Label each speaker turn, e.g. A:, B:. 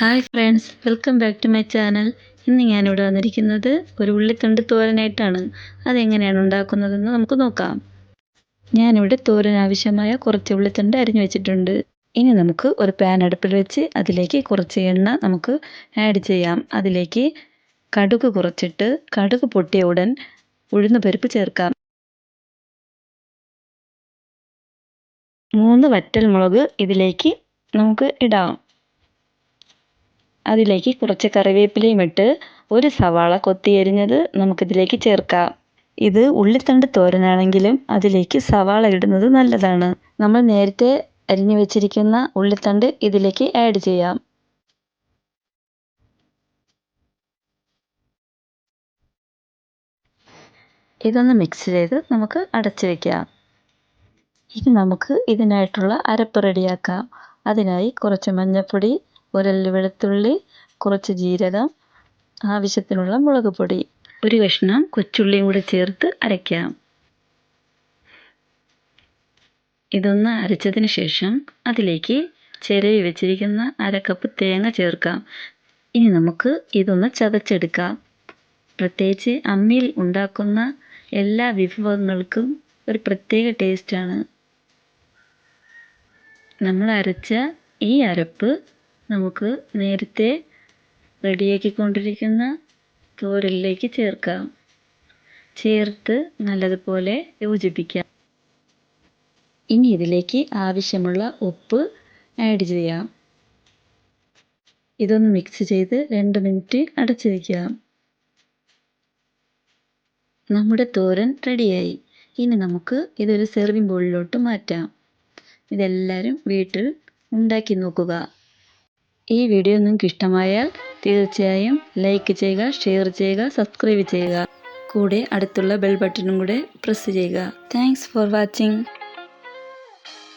A: Hi friends welcome back to my channel. ഇന്ന് ഞാനിവിടെ വന്നിരിക്കുന്നത് ഒരു ഉള്ളിത്തണ്ട് തോരനായിട്ടാണ്. അതെങ്ങനെയാണ് ഉണ്ടാക്കുന്നതെന്ന് നമുക്ക് നോക്കാം. ഞാനിവിടെ തോരൻ ആവശ്യമായ കുറച്ച് ഉള്ളിത്തണ്ട് അരിഞ്ഞു വെച്ചിട്ടുണ്ട്. ഇനി നമുക്ക് ഒരു പാൻ അടുപ്പിൽ വെച്ച് അതിലേക്ക് കുറച്ച് എണ്ണ നമുക്ക് ആഡ് ചെയ്യാം. അതിലേക്ക് കടുക് കുറച്ചിട്ട് കടുക് പൊട്ടിയ ഉടൻ ഉഴുന്ന് പരിപ്പ് ചേർക്കാം. മൂന്ന് വറ്റൽ മുളക് ഇതിലേക്ക് നമുക്ക് ഇടാം. അതിലേക്ക് കുറച്ച് കറിവേപ്പിലയും ഇട്ട് ഒരു സവാള കൊത്തിയരിഞ്ഞത് നമുക്കിതിലേക്ക് ചേർക്കാം. ഇത് ഉള്ളിത്തണ്ട് തോരനാണെങ്കിലും അതിലേക്ക് സവാള ഇടുന്നത് നല്ലതാണ്. നമ്മൾ നേരത്തെ അരിഞ്ഞു വെച്ചിരിക്കുന്ന ഉള്ളിത്തണ്ട് ഇതിലേക്ക് ആഡ് ചെയ്യാം. ഇതൊന്ന് മിക്സ് ചെയ്ത് നമുക്ക് അടച്ചു വെക്കാം. ഇനി നമുക്ക് ഇതിനായിട്ടുള്ള അരപ്പ് റെഡിയാക്കാം അതിനായി കുറച്ച് മഞ്ഞൾപ്പൊടി ഒരല്ലി വെളുത്തുള്ളി കുറച്ച് ജീരകം ആവശ്യത്തിനുള്ള മുളക് പൊടി. ഒരു കഷ്ണം കൊച്ചുള്ളിയും കൂടെ ചേർത്ത് അരയ്ക്കാം. ഇതൊന്ന് അരച്ചതിന് ശേഷം അതിലേക്ക് ചിരവി വെച്ചിരിക്കുന്ന അര കപ്പ് തേങ്ങ ചേർക്കാം. ഇനി നമുക്ക് ഇതൊന്ന് ചതച്ചെടുക്കാം. പ്രത്യേകിച്ച് അമ്മിയിൽ ഉണ്ടാക്കുന്ന എല്ലാ വിഭവങ്ങൾക്കും ഒരു പ്രത്യേക ടേസ്റ്റാണ് നമ്മൾ അരച്ച ഈ അരപ്പ് നമുക്ക് നേരത്തെ റെഡിയാക്കിക്കൊണ്ടിരിക്കുന്ന തോരലിലേക്ക് ചേർക്കാം. ചേർത്ത് നല്ലതുപോലെ യോജിപ്പിക്കാം. ഇനി ഇതിലേക്ക് ആവശ്യമുള്ള ഉപ്പ് ആഡ് ചെയ്യാം. ഇതൊന്ന് മിക്സ് ചെയ്ത് രണ്ട് മിനിറ്റ് അടച്ചു നമ്മുടെ തോരൻ റെഡിയായി ഇനി നമുക്ക് ഇതൊരു സെർവിങ് ബോളിലോട്ട് മാറ്റാം. ഇതെല്ലാവരും വീട്ടിൽ ഉണ്ടാക്കി നോക്കുക. ഈ വീഡിയോ നിങ്ങൾക്ക് ഇഷ്ടമായാൽ തീർച്ചയായും ലൈക്ക് ചെയ്യുക ഷെയർ ചെയ്യുക സബ്സ്ക്രൈബ് ചെയ്യുക. കൂടെ അടുത്തുള്ള ബെൽ ബട്ടണും കൂടെ പ്രസ് ചെയ്യുക. Thanks for watching